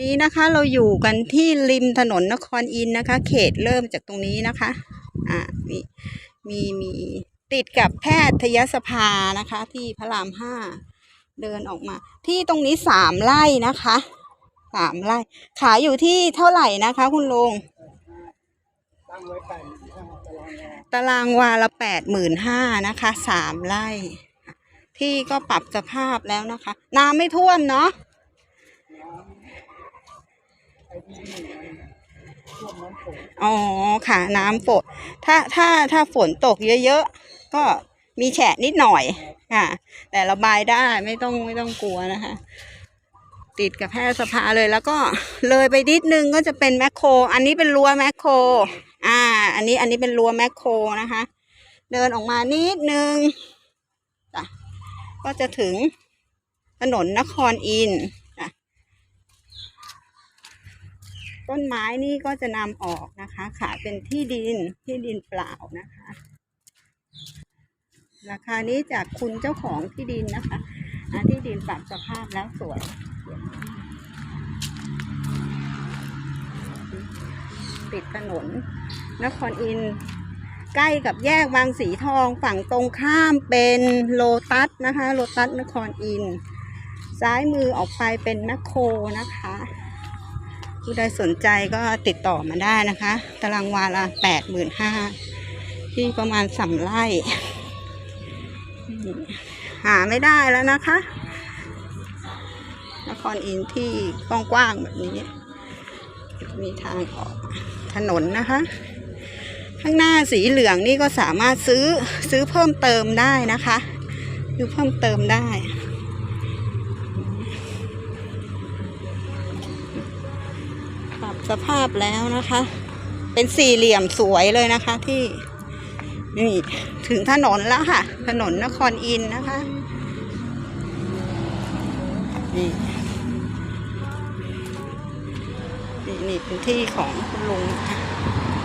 นี้นะคะเราอยู่กันที่ริมถนนนครอินนะคะ เขตเริ่มจากตรงนี้นะคะ อ่ามีมีมีติดกับแพทยสภานะคะ ที่พระรามห้าเดินออกมา ที่ตรงนี้สามไร่นะคะสามไร่ ขายอยู่ที่เท่าไหร่นะคะ คุณลุงตั้งไว้แปดห้าตารางวารางวาละแปดหมื่นห้านะคะสามไร่ ที่ก็ปรับสภาพแล้วนะคะ น้ำไม่ท่วมเนาะ อ๋อค่ะ น้ำฝนถ้าถ้าถ้าฝนตกเยอะๆ ก็มีแฉะนิดหน่อยค่ะ แต่ระบายได้ไม่ต้องไม่ต้องกลัวนะคะ ติดกับแพร่สภาเลยแล้วก็เลยไปนิดนึงก็จะเป็นแมคโคร อันนี้เป็นรั้วแมคโคร อ่า อันนี้อันนี้เป็นรั้วแมคโครนะคะ เดินออกมานิดนึงจ้ะก็จะถึงถนนนครอินทร์จ้ะ ต้นไม้นี่ก็จะนำออกนะคะ ขายเป็นที่ดินที่ดินเปล่านะคะ ราคานี้จากคุณเจ้าของที่ดินนะคะที่ดินปรับสภาพแล้วสวยติดถนน นครอิน ใกล้กับแยกบางสีทองฝั่งตรงข้ามเป็นโลตัสนะคะ โลตัสนครอิน ซ้ายมือออกไปเป็นแมคโครนะคะ ผู้ใดสนใจก็ติดต่อมาได้นะคะ ตารางวาละแปดหมื่นห้าที่ประมาณสามไร่หาไม่ได้แล้วนะคะ นครอินที่กว้างๆแบบนี้ มีทางออกถนนนะคะ ข้างหน้าสีเหลืองนี่ก็สามารถซื้อซื้อเพิ่มเติมได้นะคะ ซื้อเพิ่มเติมได้ ปรับ สภาพแล้วนะคะ เป็นสี่เหลี่ยมสวยเลยนะคะที่นี่ถึงถนนแล้วค่ะ ถนนนครอินนะคะนี่นี่นี่เป็นที่ของคุณลุงนะคะ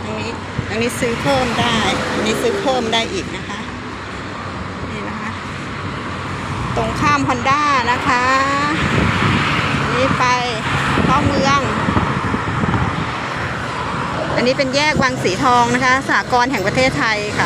ตรงนี้ตรงนี้ซื้อเพิ่มได้ อันนี้ซื้อเพิ่มได้อีกนะคะ นี่นะคะ ตรงข้ามฮอนด้านะคะอันนี้ไปเข้าเมือง อันนี้เป็นแยกวังสีทองนะคะสากรแห่งประเทศไทยค่ะ